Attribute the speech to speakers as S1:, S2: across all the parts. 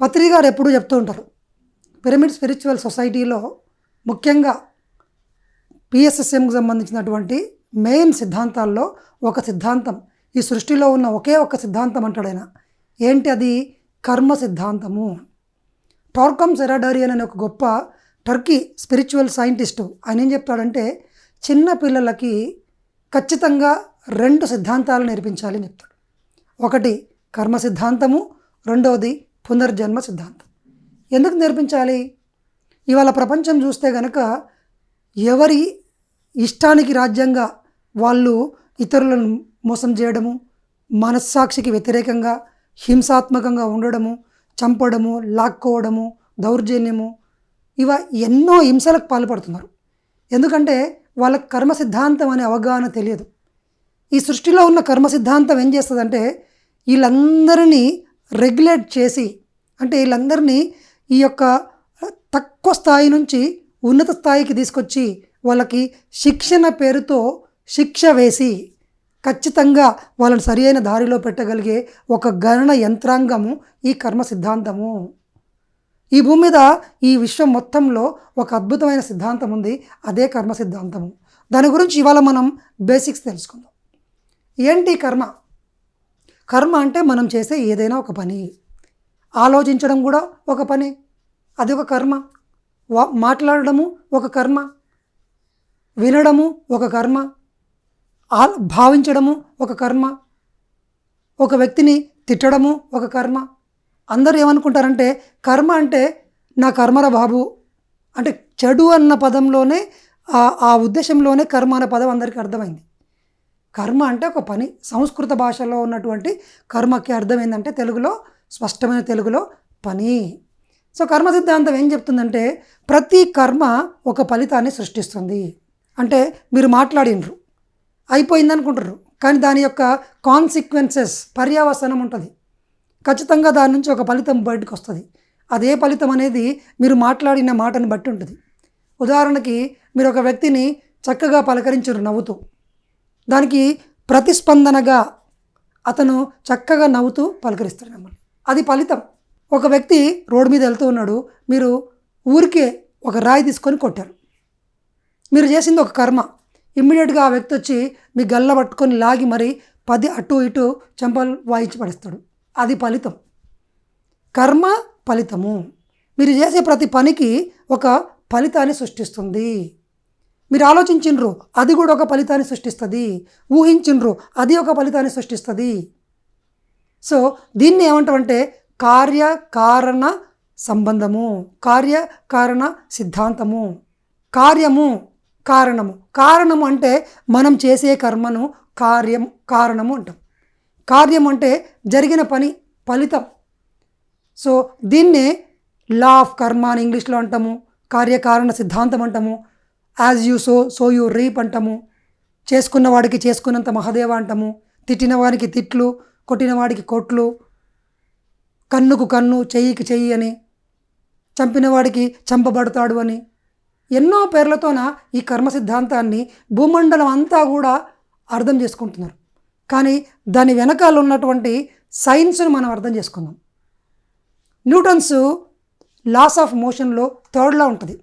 S1: పత్రి గారు ఎప్పుడూ చెప్తూ ఉంటారు. పిరమిడ్ స్పిరిచువల్ సొసైటీలో ముఖ్యంగా పిఎస్ఎస్ఎంకి సంబంధించినటువంటి మెయిన్ సిద్ధాంతాల్లో ఒక సిద్ధాంతం ఈ సృష్టిలో ఉన్న ఒకే ఒక సిద్ధాంతం అంటాడు ఆయన. ఏంటి అది? కర్మ సిద్ధాంతము. టార్కమ్ సెరాడరియన్ అనే ఒక గొప్ప టర్కీ స్పిరిచువల్ సైంటిస్టు ఆయన ఏం చెప్తాడంటే చిన్న పిల్లలకి ఖచ్చితంగా రెండు సిద్ధాంతాలు నేర్పించాలి అని చెప్తాడు. ఒకటి కర్మ సిద్ధాంతము రెండవది పునర్జన్మ సిద్ధాంతం. ఎందుకు నేర్పించాలి? ఇవాళ ప్రపంచం చూస్తే గనక ఎవరి ఇష్టానికి రాజ్యంగా వాళ్ళు ఇతరులను మోసం చేయడము మనస్సాక్షికి వ్యతిరేకంగా హింసాత్మకంగా ఉండడము చంపడము లాక్కోవడము దౌర్జన్యము ఇవ ఎన్నో హింసలకు పాల్పడుతున్నారు. ఎందుకంటే వాళ్ళకి కర్మ సిద్ధాంతం అనే అవగాహన తెలియదు. ఈ సృష్టిలో ఉన్న కర్మ సిద్ధాంతం ఏం చేస్తుందంటే వీళ్ళందరినీ రెగ్యులేట్ చేసి అంటే వీళ్ళందరినీ ఈ యొక్క తక్కువ స్థాయి నుంచి ఉన్నత స్థాయికి తీసుకొచ్చి వాళ్ళకి శిక్షణ పేరుతో శిక్ష వేసి ఖచ్చితంగా వాళ్ళని సరియైన దారిలో పెట్టగలిగే ఒక గణన యంత్రాంగము ఈ కర్మ సిద్ధాంతము. ఈ భూమి మీద ఈ విశ్వం మొత్తంలో ఒక అద్భుతమైన సిద్ధాంతం ఉంది అదే కర్మ సిద్ధాంతము. దాని గురించి ఇవాళ మనం బేసిక్స్ తెలుసుకుందాం. ఏంటి కర్మ? కర్మ అంటే మనం చేసే ఏదైనా ఒక పని. ఆలోచించడం కూడా ఒక పని. అది ఒక కర్మ. వా మాట్లాడడము ఒక కర్మ. వినడము ఒక కర్మ. ఆ భావించడము ఒక కర్మ. ఒక వ్యక్తిని తిట్టడము ఒక కర్మ. అందరూ ఏమనుకుంటారంటే కర్మ అంటే నా కర్మర బాబు. అంటే చెడు అన్న పదంలోనే ఆ ఉద్దేశంలోనే కర్మ అనే పదం అందరికీ అర్థమైంది. కర్మ అంటే ఒక పని. సంస్కృత భాషలో ఉన్నటువంటి కర్మకి అర్థం ఏంటంటే తెలుగులో స్పష్టమైన తెలుగులో పని. సో కర్మ సిద్ధాంతం ఏం చెప్తుందంటే ప్రతి కర్మ ఒక ఫలితాన్ని సృష్టిస్తుంది. అంటే మీరు మాట్లాడినరు అయిపోయింది అనుకుంటారు కానీ దాని యొక్క కాన్సిక్వెన్సెస్ పర్యావసనం ఉంటుంది. ఖచ్చితంగా దాని నుంచి ఒక ఫలితం బయటకు వస్తుంది. అదే ఫలితం అనేది మీరు మాట్లాడిన మాటను బట్టి ఉంటుంది. ఉదాహరణకి మీరు ఒక వ్యక్తిని చక్కగా పలకరించరు నవ్వుతూ. దానికి ప్రతిస్పందనగా అతను చక్కగా నవ్వుతూ పలకరిస్తాడు మిమ్మల్ని. అది ఫలితం. ఒక వ్యక్తి రోడ్డు మీద వెళ్తూ ఉన్నాడు. మీరు ఊరికే ఒక రాయి తీసుకొని కొట్టారు. మీరు చేసింది ఒక కర్మ. ఇమ్మీడియట్గా ఆ వ్యక్తి వచ్చి మీ గల్ల పట్టుకొని లాగి మరి పది అటు ఇటు చెంపలు వాయించి పడేస్తాడు. అది ఫలితం. కర్మ ఫలితము. మీరు చేసే ప్రతి పనికి ఒక ఫలితాన్ని సృష్టిస్తుంది. మీరు ఆలోచించిండ్రు అది కూడా ఒక ఫలితాన్ని సృష్టిస్తుంది. ఊహించిండ్రు అది ఒక ఫలితాన్ని సృష్టిస్తుంది. సో దీన్ని ఏమంటామంటే కార్యకారణ సంబంధము కార్యకారణ సిద్ధాంతము. కార్యము కారణము. కారణము అంటే మనం చేసే కర్మను కార్యం కారణము అంటాం. కార్యం అంటే జరిగిన పని ఫలితం. సో దీన్నే లా ఆఫ్ కర్మ అని ఇంగ్లీష్లో అంటాము కార్యకారణ సిద్ధాంతం అంటాము as you sow so you reap అంటాము. చేసుకున్న వాడికి చేసుకున్నంత మహదేవ అంటాము. తిట్టిన వాడికి తిట్లు కొట్టిన వాడికి కొట్లు. కన్నుకు కన్ను చెయ్యికి చెయ్యి అని. చంపిన వాడికి చంపబడతాడు అని. ఎన్నో పేర్లతోన ఈ కర్మ సిద్ధాంతాన్ని భూమండలం అంతా కూడా అర్థం చేసుకుంటున్నారు. కానీ దాని వెనకాల ఉన్నటువంటి సైన్స్ను మనం అర్థం చేసుకుందాం. న్యూటన్స్ లాస్ ఆఫ్ మోషన్లో థర్డ్లా ఉంటుంది.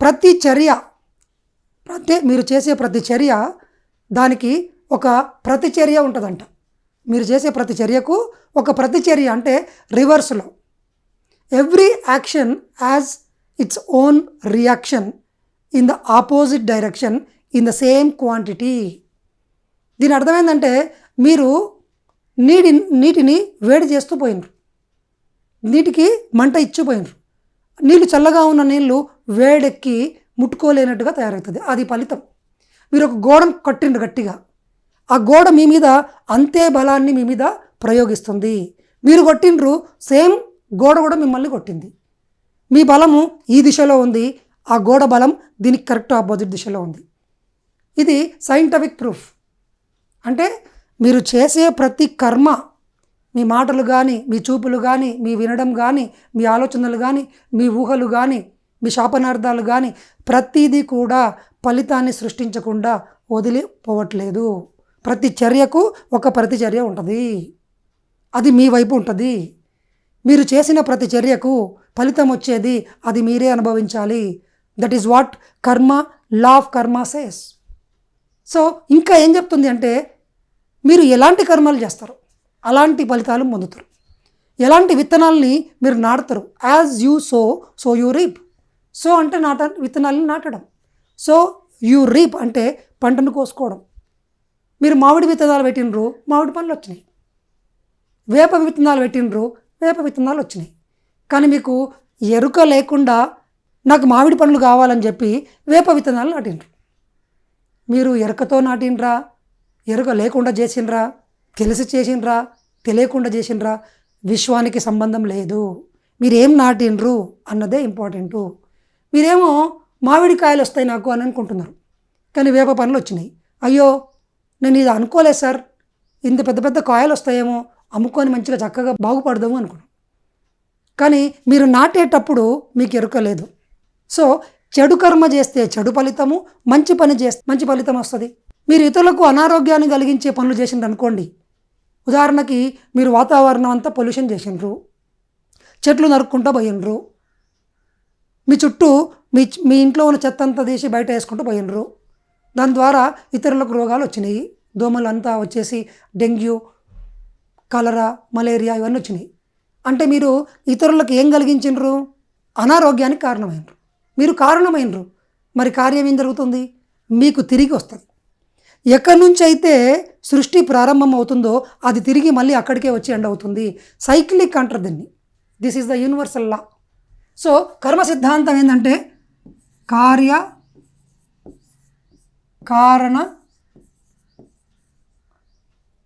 S1: ప్రతి చర్య ప్రతి మీరు చేసే ప్రతి చర్య దానికి ఒక ప్రతిచర్య ఉంటుందంట. మీరు చేసే ప్రతి చర్యకు ఒక ప్రతిచర్య అంటే రివర్స్లో every action has its own reaction in the opposite direction in the same quantity దీని అర్థమైందంటే మీరు నీటి నీటిని వేడి చేస్తూ పోయినరు. నీటికి మంట ఇచ్చిపోయినరు. నీళ్ళు చల్లగా ఉన్న నీళ్ళు వేడెక్కి ముట్టుకోలేనట్టుగా తయారవుతుంది. అది ఫలితం. మీరు ఒక గోడను కట్టిండ్రు గట్టిగా. ఆ గోడ మీ మీద అంతే బలాన్ని మీ మీద ప్రయోగిస్తుంది. మీరు కొట్టిండ్రు సేమ్ గోడ కూడా మిమ్మల్ని కొట్టింది. మీ బలము ఈ దిశలో ఉంది. ఆ గోడ బలం దీనికి కరెక్ట్ ఆపోజిట్ దిశలో ఉంది. ఇది సైంటిఫిక్ ప్రూఫ్. అంటే మీరు చేసే ప్రతి కర్మ మీ మాటలు కానీ మీ చూపులు కానీ మీ వినడం కానీ మీ ఆలోచనలు కానీ మీ ఊహలు కానీ మీ శాపనార్థాలు కానీ ప్రతిదీ కూడా ఫలితాన్ని సృష్టించకుండా వదిలిపోవట్లేదు. ప్రతి చర్యకు ఒక ప్రతిచర్య ఉంటుంది. అది మీ వైపు ఉంటుంది. మీరు చేసిన ప్రతి చర్యకు ఫలితం వచ్చేది అది మీరే అనుభవించాలి. That is what karma law of karma says so ఇంకా ఏం చెప్తుంది అంటే మీరు ఎలాంటి కర్మలు చేస్తారు అలాంటి ఫలితాలు పొందుతారు. ఎలాంటి విత్తనాల్ని మీరు నాటుతారు as you sow so you reap so అంటే నాట విత్తనాలను నాటడం. సో యూ రీప్ అంటే పంటను కోసుకోవడం. మీరు మామిడి విత్తనాలు పెట్టినరు మామిడి పండ్లు వచ్చినాయి. వేప విత్తనాలు పెట్టినరు వేప విత్తనాలు వచ్చినాయి. కానీ మీకు ఎరుక లేకుండా నాకు మామిడి పండ్లు కావాలని చెప్పి వేప విత్తనాలు నాటిండ్రు. మీరు ఎరుకతో నాటినరా ఎరుక లేకుండా చేసిండ్రా? తెలిసి చేసిండ్రా? తెలియకుండా చేసిండ్రా? విశ్వానికి సంబంధం లేదు. మీరేం నాటిండ్రు అన్నదే ఇంపార్టెంటు. మీరేమో మామిడికాయలు వస్తాయి నాకు అని అనుకుంటున్నారు. కానీ వేప పనులు వచ్చినాయి. అయ్యో నేను ఇది అనుకోలేదు సార్. ఇంత పెద్ద పెద్ద కాయలు వస్తాయేమో అమ్ముకొని మంచిగా చక్కగా బాగుపడదాము అనుకున్నాను. కానీ మీరు నాటేటప్పుడు మీకు ఎరుక లేదు సో చెడు కర్మ చేస్తే చెడు ఫలితము మంచి పని చేస్తే మంచి ఫలితం వస్తుంది. మీరు ఇతరులకు అనారోగ్యాన్ని కలిగించే పనులు చేసిండ్రు అనుకోండి. ఉదాహరణకి మీరు వాతావరణం అంతా పొల్యూషన్ చేసిండ్రు. చెట్లు నరుక్కుంటూ పోయినరు మీ చుట్టూ మీ మీ ఇంట్లో ఉన్న చెత్త అంతా తీసి బయట వేసుకుంటూ పోయినరు దాని ద్వారా ఇతరులకు రోగాలు వచ్చినాయి. దోమలు అంతా వచ్చేసి డెంగ్యూ కలరా మలేరియా ఇవన్నీ వచ్చినాయి. అంటే మీరు ఇతరులకు ఏం కలిగించినరు అనారోగ్యానికి కారణమైనరు మీరు కారణమైనరు మరి కార్యం ఏం జరుగుతుంది? మీకు తిరిగి వస్తుంది. ఎక్కడి నుంచి అయితే సృష్టి ప్రారంభం అవుతుందో అది తిరిగి మళ్ళీ అక్కడికే వచ్చి ఎండ్ అవుతుంది. సైక్లిక్ అంటారు దీన్ని. This is the universal law so కర్మ సిద్ధాంతం ఏంటంటే కార్య కారణ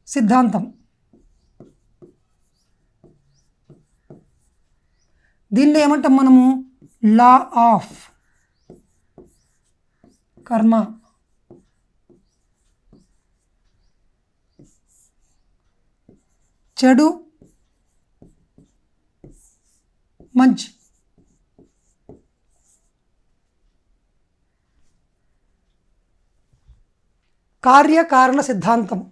S1: సిద్ధాంతం. దీన్ని ఏమంటాం మనము? లా ఆఫ్ కర్మ. చెడు మంచి. కార్యకారణ సిద్ధాంతం.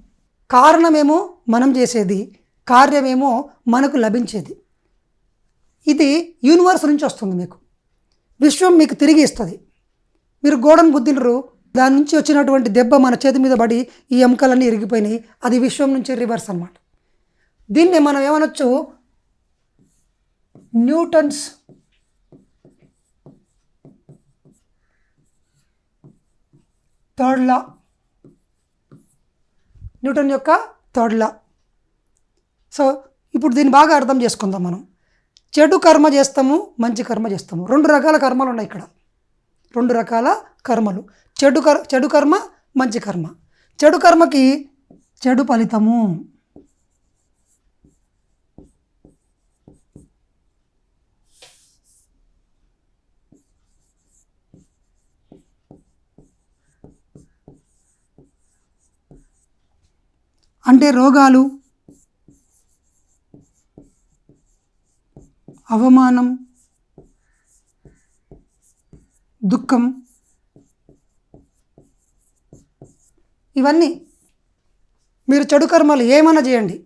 S1: కారణమేమో మనం చేసేది కార్యమేమో మనకు లభించేది. ఇది యూనివర్స్ నుంచి వస్తుంది మీకు. విశ్వం మీకు తిరిగి ఇస్తుంది. మీరు గోడను గుద్దినరు దాని నుంచి వచ్చినటువంటి దెబ్బ మన చేతి మీద పడి ఈ ఎముకలన్నీ ఇరిగిపోయినాయి. అది విశ్వం నుంచి రివర్స్ అన్నమాట. దీన్ని మనం ఏమనొచ్చు? న్యూటన్స్ థర్డ్ లా న్యూటన్ యొక్క థర్డ్ లా. సో ఇప్పుడు దీన్ని బాగా అర్థం చేసుకుందాం మనం. చెడు కర్మ చేస్తాము మంచి కర్మ చేస్తాము. రెండు రకాల కర్మలు ఉన్నాయి ఇక్కడ. రెండు రకాల కర్మలు. చెడు కర్ చెడు కర్మ మంచి కర్మ. చెడు కర్మకి చెడు ఫలితము. అంటే రోగాలు అవమానం దుఃఖం ఇవన్నీ మీరు చెడు కర్మలు ఏమైనా చేయండి.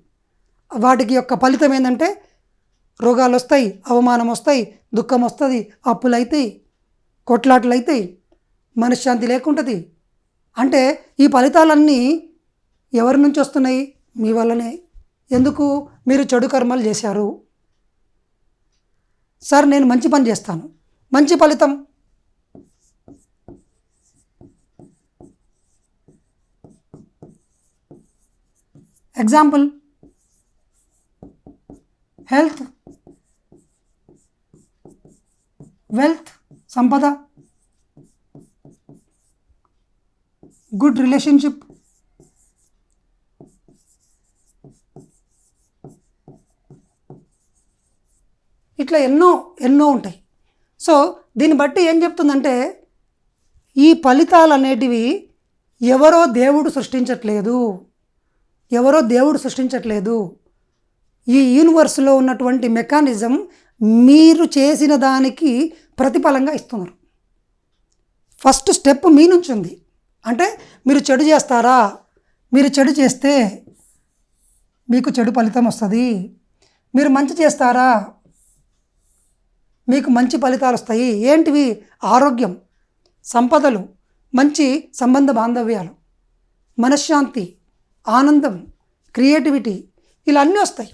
S1: వాటికి యొక్క ఫలితం ఏంటంటే రోగాలు వస్తాయి అవమానం వస్తాయి దుఃఖం వస్తుంది అప్పులు అవుతాయి కొట్లాటలు అవుతాయి మనశ్శాంతి లేకుంటుంది. అంటే ఈ ఫలితాలన్నీ ఎవరి నుంచి వస్తున్నాయి? మీ వల్లనే. ఎందుకు మీరు చెడు కర్మలు చేశారు? సార్ నేను మంచి పని చేస్తాను. మంచి ఫలితం. ఎగ్జాంపుల్ హెల్త్ వెల్త్ సంపద. గుడ్ రిలేషన్షిప్ ఇట్లా ఎన్నో ఎన్నో ఉంటాయి. సో దీన్ని బట్టి ఏం చెప్తుందంటే ఈ ఫలితాలు అనేటివి ఎవరో దేవుడు సృష్టించట్లేదు. ఎవరో దేవుడు సృష్టించట్లేదు. ఈ యూనివర్స్లో ఉన్నటువంటి మెకానిజం మీరు చేసిన దానికి ప్రతిఫలంగా ఇస్తున్నారు. ఫస్ట్ స్టెప్ మీ నుంచి ఉంది. అంటే మీరు చెడు చేస్తారా? మీరు చెడు చేస్తే మీకు చెడు ఫలితం వస్తుంది. మీరు మంచి చేస్తారా? మీకు మంచి ఫలితాలు వస్తాయి. ఏంటివి? ఆరోగ్యం సంపదలు మంచి సంబంధ బాంధవ్యాలు మనశ్శాంతి ఆనందం క్రియేటివిటీ ఇలా అన్నీ వస్తాయి.